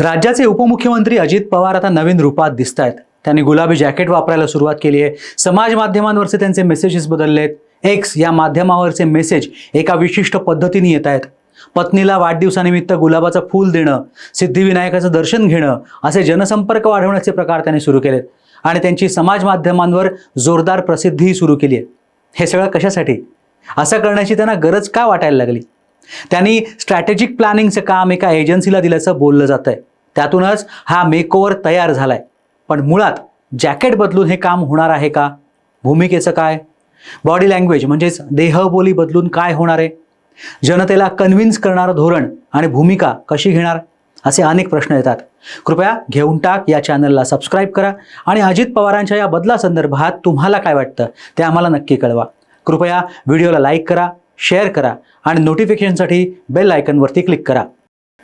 राज्याचे उपमुख्यमंत्री अजित पवार आता नवीन रूपात दिसत आहेत त्यांनी गुलाबी जॅकेट वापरायला सुरुवात केली आहे. समाज माध्यमांवरचे त्यांचे मेसेजेस बदललेत. एक्स या माध्यमावरचे मेसेज एका विशिष्ट पद्धतीने येत आहेत. पत्नीला वाढदिवसानिमित्त गुलाबाचं फूल देणं सिद्धिविनायकाचं दर्शन घेणं असे जनसंपर्क वाढवण्याचे प्रकार त्यांनी सुरू केलेत. आणि त्यांची समाज माध्यमांवर जोरदार प्रसिद्धीही सुरू केली आहे. हे सगळं कशासाठी? असं करण्याची त्यांना गरज का वाटायला लागली? त्यांनी स्ट्रॅटेजिक प्लॅनिंगचं काम एका एजन्सीला दिल्याचं बोललं जात आहे त्यातूनच हा मेकओवर तयार झाला आहे पण मुळात जॅकेट बदलून हे काम होणार आहे का? भूमिकेचं काय? बॉडी लँग्वेज म्हणजेच देहबोली बदलून काय होणार आहे? जनतेला कन्व्हिन्स करणारं धोरण आणि भूमिका कशी घेणार? असे अनेक प्रश्न येतात. कृपया घेऊन टाक या चॅनलला सबस्क्राईब करा आणि अजित पवारांच्या या बदलासंदर्भात तुम्हाला काय वाटतं ते आम्हाला नक्की कळवा. कृपया व्हिडिओला लाईक करा. शेअर करा आणि नोटिफिकेशनसाठी बेल आयकनवरती क्लिक करा.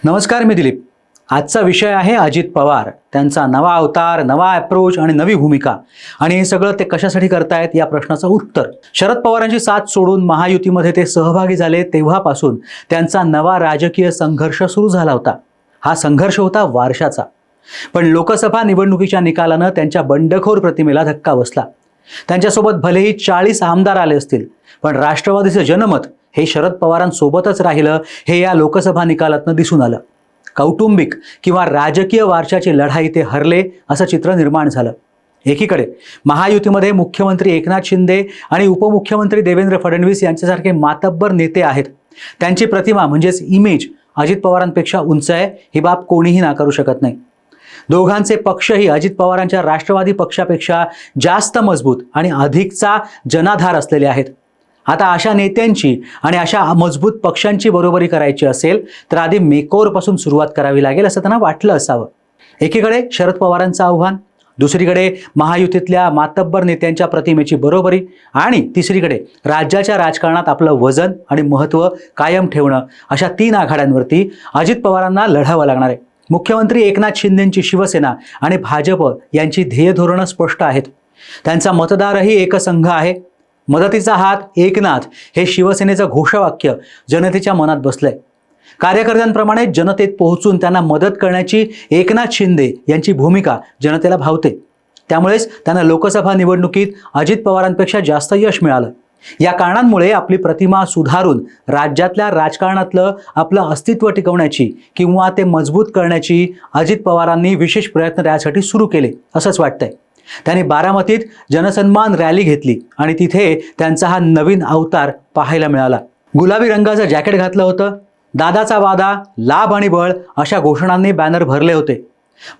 नमस्कार मी दिलीप. आजचा विषय आहे अजित पवार. त्यांचा नवा अवतार नवा अप्रोच आणि नवी भूमिका. आणि हे सगळं ते कशासाठी करतायत या प्रश्नाचं उत्तर. शरद पवारांची साथ सोडून महायुतीमध्ये ते सहभागी झाले तेव्हापासून त्यांचा नवा राजकीय संघर्ष सुरू झाला होता. हा संघर्ष होता वारशाचा. पण लोकसभा निवडणुकीच्या निकालानं त्यांच्या बंडखोर प्रतिमेला धक्का बसला. त्यांच्यासोबत भलेही चाळीस आमदार आले असतील पण राष्ट्रवादीचं जनमत हे शरद पवारांसोबतच राहिलं हे या लोकसभा निकालातनं दिसून आलं. कौटुंबिक किंवा राजकीय वारशाची लढाई ते हरले असं चित्र निर्माण झालं. एकीकडे महायुतीमध्ये मुख्यमंत्री एकनाथ शिंदे आणि उपमुख्यमंत्री देवेंद्र फडणवीस यांच्यासारखे मातब्बर नेते आहेत. त्यांची प्रतिमा म्हणजेच इमेज अजित पवारांपेक्षा उंच आहे ही बाब कोणीही नाकारू शकत नाही. दोघांचे पक्षही अजित पवारांच्या राष्ट्रवादी पक्षापेक्षा जास्त मजबूत आणि अधिकचा जनाधार असलेले आहेत. आता अशा नेत्यांची आणि अशा मजबूत पक्षांची बरोबरी करायची असेल तर आधी मेकोरपासून सुरुवात करावी लागेल असं त्यांना वाटलं असावं. एकीकडे शरद पवारांचं आव्हान दुसरीकडे महायुतीतल्या मातब्बर नेत्यांच्या प्रतिमेची बरोबरी आणि तिसरीकडे राज्याच्या राजकारणात आपलं वजन आणि महत्त्व कायम ठेवणं अशा तीन आघाड्यांवरती अजित पवारांना लढावं लागणार आहे. मुख्यमंत्री एकनाथ शिंदेंची शिवसेना आणि भाजप यांची ध्येय धोरणं स्पष्ट आहेत. त्यांचा मतदारही एकसंघ आहे. मदतीचा हात एकनाथ हे शिवसेनेचं घोषवाक्य जनतेच्या मनात बसलंय. कार्यकर्त्यांप्रमाणे जनतेत पोहोचून त्यांना मदत करण्याची एकनाथ शिंदे यांची भूमिका जनतेला भावते. त्यामुळेच त्यांना लोकसभा निवडणुकीत अजित पवारांपेक्षा जास्त यश मिळालं. या कारणांमुळे आपली प्रतिमा सुधारून राज्यातल्या राजकारणातलं आपलं अस्तित्व टिकवण्याची किंवा ते मजबूत करण्याची अजित पवारांनी विशेष प्रयत्न त्यासाठी सुरू केले असंच वाटतंय. त्यांनी बारामतीत जनसन्मान रॅली घेतली आणि तिथे त्यांचा हा नवीन अवतार पाहायला मिळाला. गुलाबी रंगाचं जॅकेट घातलं होतं. दादाचा वादा लाभ आणि बळ अशा घोषणांनी बॅनर भरले होते.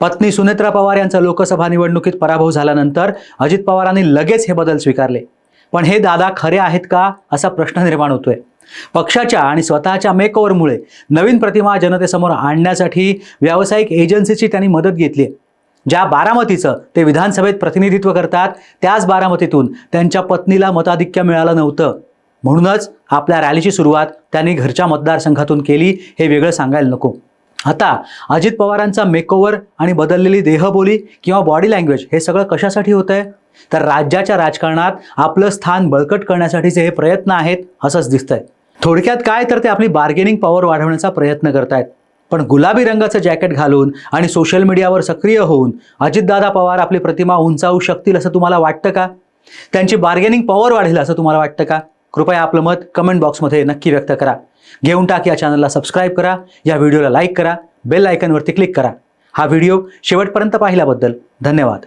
पत्नी सुनेत्रा पवार यांचा लोकसभा निवडणुकीत पराभव झाल्यानंतर अजित पवारांनी लगेच हे बदल स्वीकारले. पण हे दादा खरे आहेत का असा प्रश्न निर्माण होतोय. पक्षाच्या आणि स्वतःच्या मेकओव्हरमुळे नवीन प्रतिमा जनतेसमोर आणण्यासाठी व्यावसायिक एजन्सीची त्यांनी मदत घेतली ज्या बारामतीचं ते विधानसभेत प्रतिनिधित्व करतात त्याच बारामतीतून त्यांच्या पत्नीला मताधिक्य मिळालं नव्हतं. म्हणूनच आपल्या रॅलीची सुरुवात त्यांनी घरच्या मतदारसंघातून केली हे वेगळं सांगायला नको. आता अजित पवारांचा मेकओव्हर आणि बदललेली देहबोली किंवा बॉडी लँग्वेज हे सगळं कशासाठी होतं आहे तर राज्याच्या राजकारणात आपलं स्थान बळकट करण्यासाठीचे हे प्रयत्न आहेत असंच दिसतंय. थोडक्यात काय तर ते आपली बार्गेनिंग पॉवर वाढवण्याचा प्रयत्न करतायत. पण गुलाबी रंगाचं जॅकेट घालून आणि सोशल मीडियावर सक्रिय होऊन अजितदादा पवार आपली प्रतिमा उंचावू शकतील असं तुम्हाला वाटतं का? त्यांची बार्गेनिंग पॉवर वाढेल असं तुम्हाला वाटतं का? कृपया आपलं मत कमेंट बॉक्समध्ये नक्की व्यक्त करा. घेऊन टाक या चॅनलला सबस्क्राईब करा. या व्हिडिओला लाईक करा. बेल आयकनवरती क्लिक करा. हा व्हिडिओ शेवटपर्यंत पाहिल्याबद्दल धन्यवाद.